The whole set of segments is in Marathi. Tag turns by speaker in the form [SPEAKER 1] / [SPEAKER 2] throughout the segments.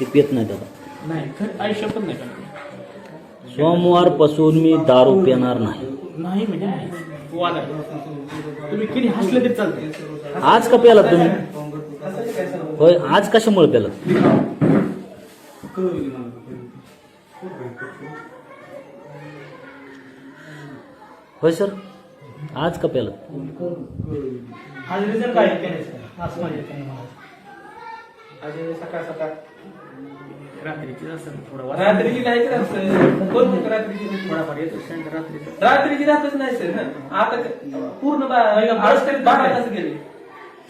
[SPEAKER 1] ते पित नाही दादा.
[SPEAKER 2] नाही खरं आयुष्य पण नाही
[SPEAKER 1] सोमवारपासून मी दारू पिणार नाही.
[SPEAKER 2] नाही म्हणजे नाही. वाद आहे. तुम्ही किती हसले तरी चालते
[SPEAKER 1] आज का प्याला तुम्ही? होय आज कशामुळे प्याला होय सर आज का प्याला
[SPEAKER 2] आज काय असं
[SPEAKER 3] सकाळ सकाळ.
[SPEAKER 2] रात्रीची असं थोडं वाद.
[SPEAKER 3] रात्रीची नाहीच राहत सर कोण म्हणतं रात्रीची नाही?
[SPEAKER 2] थोडाफार येतो रात्रीचा.
[SPEAKER 3] रात्रीची राहतच नाही सर हं. आता क- पूर्ण बा- बरस करीत बारा तास गेले.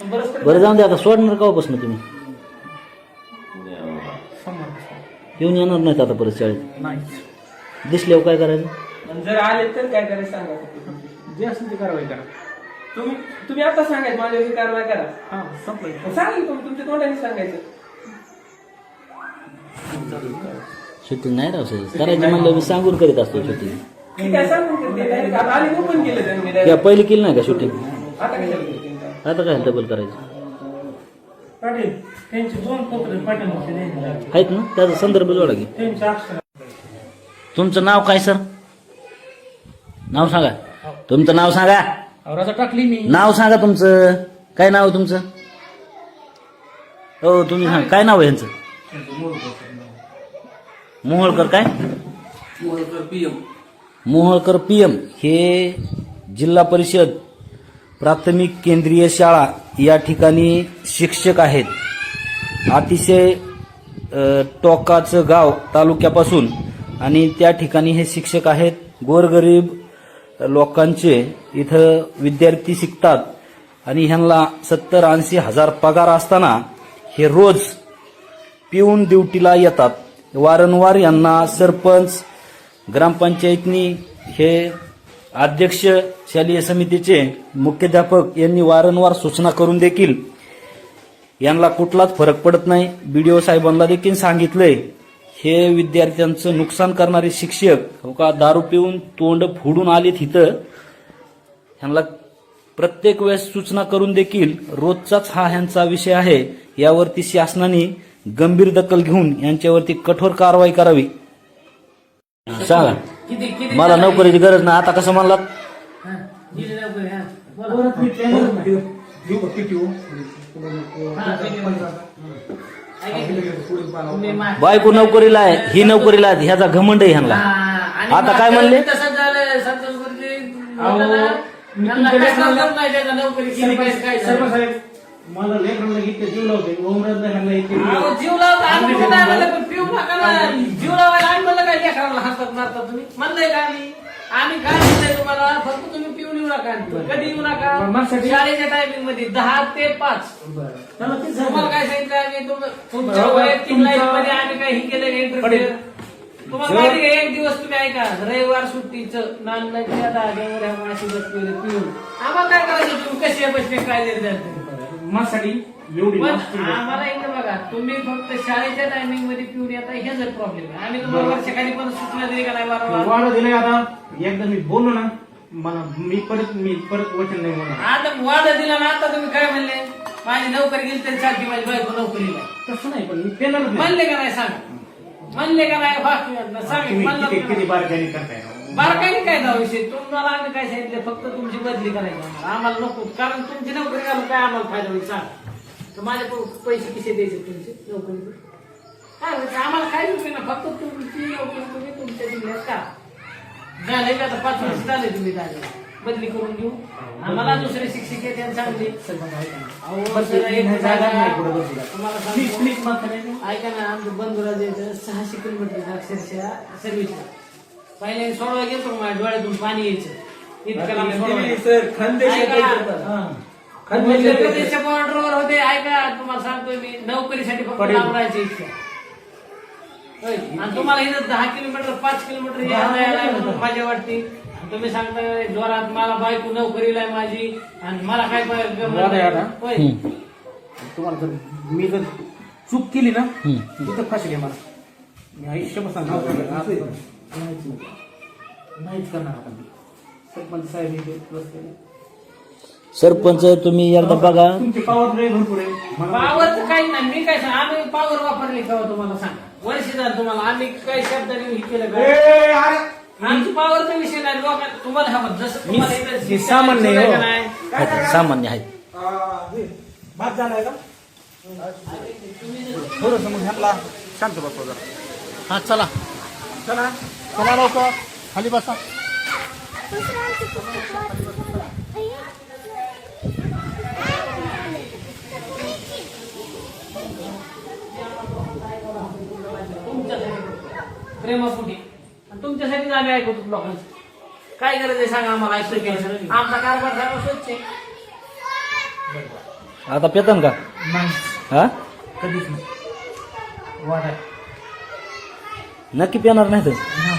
[SPEAKER 3] बरस करीत
[SPEAKER 1] बरं जाऊन दे आता सोडणार का बसणं तुम्ही
[SPEAKER 2] समोर
[SPEAKER 1] येऊन येणार नाहीत आता परत शाळेत?
[SPEAKER 2] नाही.
[SPEAKER 1] दिसल्यावर काय करायचं?
[SPEAKER 3] आणि जर आले तर काय करायचं सांगा.
[SPEAKER 2] जे असेल ते कारवाई करा.
[SPEAKER 3] तुम्ही तुम्ही आता सांगायचं माझ्याविषयी कारवाई करा.
[SPEAKER 2] हा संपलं.
[SPEAKER 3] सांगा तुम्ही तुमच्या तोंडाने सांगायचं.
[SPEAKER 1] शूटिंग नाही राव सर करायची म्हणलं मी सांगून करीत असतो शूटिंग
[SPEAKER 3] direct.
[SPEAKER 1] पहिली केली नाही का शूटिंग
[SPEAKER 3] आता
[SPEAKER 1] काय डबल करायचं?
[SPEAKER 2] पाटील त्यांचे दोन पत्र पाटील
[SPEAKER 1] आहेत ना? त्याचा संदर्भ जोडा की.
[SPEAKER 2] त्यांचे अक्षर.
[SPEAKER 1] तुमचं नाव काय सर नाव सांगा. तुमचं नाव सांगा.
[SPEAKER 2] औराचा टाकली मी.
[SPEAKER 1] नाव सांगा तुमचं. काय नाव आहे तुमचं? हो तुम्ही सांगा. काय नाव आहे यांचं मोहोळकर काय? Moholkar P M. हे जिल्हा परिषद प्राथमिक केंद्रीय शाळा या ठिकाणी शिक्षक आहेत. अतिशय टोकाचं गाव तालुक्यापासून आणि त्या ठिकाणी हे शिक्षक आहेत. गोरगरीब लोकांचे इथं विद्यार्थी शिकतात आणि ह्यांना सत्तर ऐंशी हजार पगार असताना हे रोज पिऊन ड्युटीला येतात. वारंवार यांना सरपंच ग्रामपंचायतनी हे अध्यक्ष शालेय समितीचे मुख्याध्यापक यांनी वारंवार सूचना करून देखील यांना कुठलाच फरक पडत नाही. बी डी ओ साहेबांना देखील सांगितलंय हे विद्यार्थ्यांचं नुकसान करणारे शिक्षक हो का दारू पिऊन तोंड फोडून आलेत इथं? ह्यांना प्रत्येक वेळेस सूचना करून देखील रोजचाच हा ह्यांचा विषय आहे. यावरती शासनाने गंभीर दखल घेऊन यांच्यावरती कठोर कारवाई करावी. सांगा. मला नोकरीची गरज नाही. आता कसं म्हणलात?
[SPEAKER 2] हो?
[SPEAKER 1] बायको नोकरीला आहे ही नोकरीला आहे ह्याचा घमंड आहे ह्यांना. आता काय म्हणले?
[SPEAKER 4] नोकरी
[SPEAKER 2] मला लेकरांना इतके जीव लावते ह्यांना इतके जीव
[SPEAKER 4] अहो,
[SPEAKER 2] लावते.
[SPEAKER 4] जीव लावता आम्ही कुठं नाही म्हणलं, पण पिऊ नका ना जीव लावायला आम्ही म्हणलं काय लेकराला हातात मारता तुम्ही? म्हणलंय का आम्ही? आम्ही काय म्हणलंय तुम्हाला? फक्त तुम्ही पिऊन येऊ नका कधी येऊ नका? शाळेच्या टायमिंगमध्ये दहा ते पाच.
[SPEAKER 2] तेच
[SPEAKER 4] तुम्हाला. काय सांगितलं आम्ही? तुम- तुमच्या
[SPEAKER 2] बरोबर.
[SPEAKER 4] वैयक्तिक
[SPEAKER 2] तुमचं-
[SPEAKER 4] लाईफमध्ये आम्ही काही केलं तुम्हाला
[SPEAKER 2] जर-
[SPEAKER 4] माहिती एक दिवस तुम्ही ऐका. रविवार सुट्टीचं नांदच्या दाद्यावर ह्या माशी बसलेले पिऊन. आम्हाला काय करायचं? तुम्ही कसे बसले? काय निर्धार तुम्ही
[SPEAKER 2] माझ्यासाठी एवढी
[SPEAKER 4] पण. आम्हाला इकडे बघा तुम्ही फक्त शाळेच्या टायमिंगमध्ये पिऊन येता हेच प्रॉब्लेम आहे. आम्ही तुम्हाला
[SPEAKER 2] बरोबर.
[SPEAKER 4] वर्षाखाली पण सूचना दिली का नाही वारंवार?
[SPEAKER 2] वाढ दिलंय आता. एकदा मी बोललो ना मला मी परत मी परत वचन नाही म्हणणार.
[SPEAKER 4] आता वादा दिला ना आता तुम्ही काय म्हणले? माझी नोकरी गेली तरी चालते माझी बायको नोकरीला
[SPEAKER 2] तसं नाही पण मी नाही.
[SPEAKER 4] म्हणले का नाही सांग? म्हणले का नाही? सांग
[SPEAKER 2] तुम्ही
[SPEAKER 4] म्हणलं
[SPEAKER 2] किती किती? बारकाईने करताय? राव.
[SPEAKER 4] बारकाईने काय जाऊ विषय? तुम्हाला आम्ही काय सांगितलं? फक्त तुमची बदली करायची आम्हाला. आम्हाला नको. कारण तुमची नोकरी घालून काय आम्हाला फायदा होईल? सांग. तर माझे पैसे कसे द्यायचे तुमचे नोकरीचे काय आम्हाला काय उपयोग नाही फक्त तुमची नोकरी तुम्ही तुमच्या जिल्ह्यात का झाले का? आता पाच वर्ष झाले तुम्ही झाले बदली करून घेऊ. आम्हाला दुसरे शिक्षक आहे त्यांना
[SPEAKER 2] बसला.
[SPEAKER 4] तुम्हाला. ऐका ना आमचं बंधुराज सहाशे किलोमीटर अक्षरशः सर्व्हिसला पहिले सोडवा गेलो माझ्या डोळ्यातून पाणी यायचं इतकं लांब सोडवायला.
[SPEAKER 3] सर खानदेशात
[SPEAKER 4] ऐका.
[SPEAKER 2] हा.
[SPEAKER 3] येतात.
[SPEAKER 4] उत्तर बॉर्डरवर होते ऐका तुम्हाला सांगतोय मी नोकरीसाठी फक्त
[SPEAKER 2] पडेल.
[SPEAKER 4] लांब राहायची इच्छा होय. आणि तुम्हाला इथं दहा किलोमीटर पाच किलोमीटर यायला यायला. म्हणून माझ्या वाटते तुम्ही सांगताय जोरात मला बायको नोकरीला आहे माझी आणि मला काय पाहिजे
[SPEAKER 2] वाद आहे आता.
[SPEAKER 4] होय.
[SPEAKER 1] हम्म.
[SPEAKER 2] तुम्हाला जर मी जर चूक केली ना. तिथं फाशी घ्या मला मी आयुष्यभर सांगणार नाहीच करणार आता मी सरपंच साहेब इथे बसलेले.
[SPEAKER 1] सरपंच तुम्ही एकदा बघा.
[SPEAKER 2] तुमचे पावर लय भरपूर आहे. मला
[SPEAKER 4] पावरचं काही नाही. मी काय सांग? आम्ही पावर वापरली का हो तुम्हाला सांग वर्ष झालं तुम्हाला. आम्ही काही शब्दाने हे केलं का?
[SPEAKER 2] ए, अरे
[SPEAKER 4] आमची पावरचा विषय नाही. लोक तुम्हाला हा जसं तुम्हाला इथं
[SPEAKER 2] हे सामान्य आहे, हो.
[SPEAKER 4] का नाही?
[SPEAKER 1] आहेत, सामान्य आहेत
[SPEAKER 2] आ, हे, भात झालाय का? थोडस मग शांत बसवा जरा.
[SPEAKER 5] हा चला.
[SPEAKER 2] चला.
[SPEAKER 5] चला लवकर. खाली बसा.
[SPEAKER 4] तुमच्यासाठी प्रेमापोटी. आणि तुमच्यासाठीच आम्ही ऐकतो लोकांचं काय गरज आहे सांगा आम्हाला ऐकतो घ्यायचं आमचा कारभार सगळा स्वच्छ आहे.
[SPEAKER 1] आता पेतन का?
[SPEAKER 2] नाही.
[SPEAKER 1] हा?
[SPEAKER 2] कधीच नाही. वाढ
[SPEAKER 1] नक्की पेणार नाही तर?
[SPEAKER 2] हा.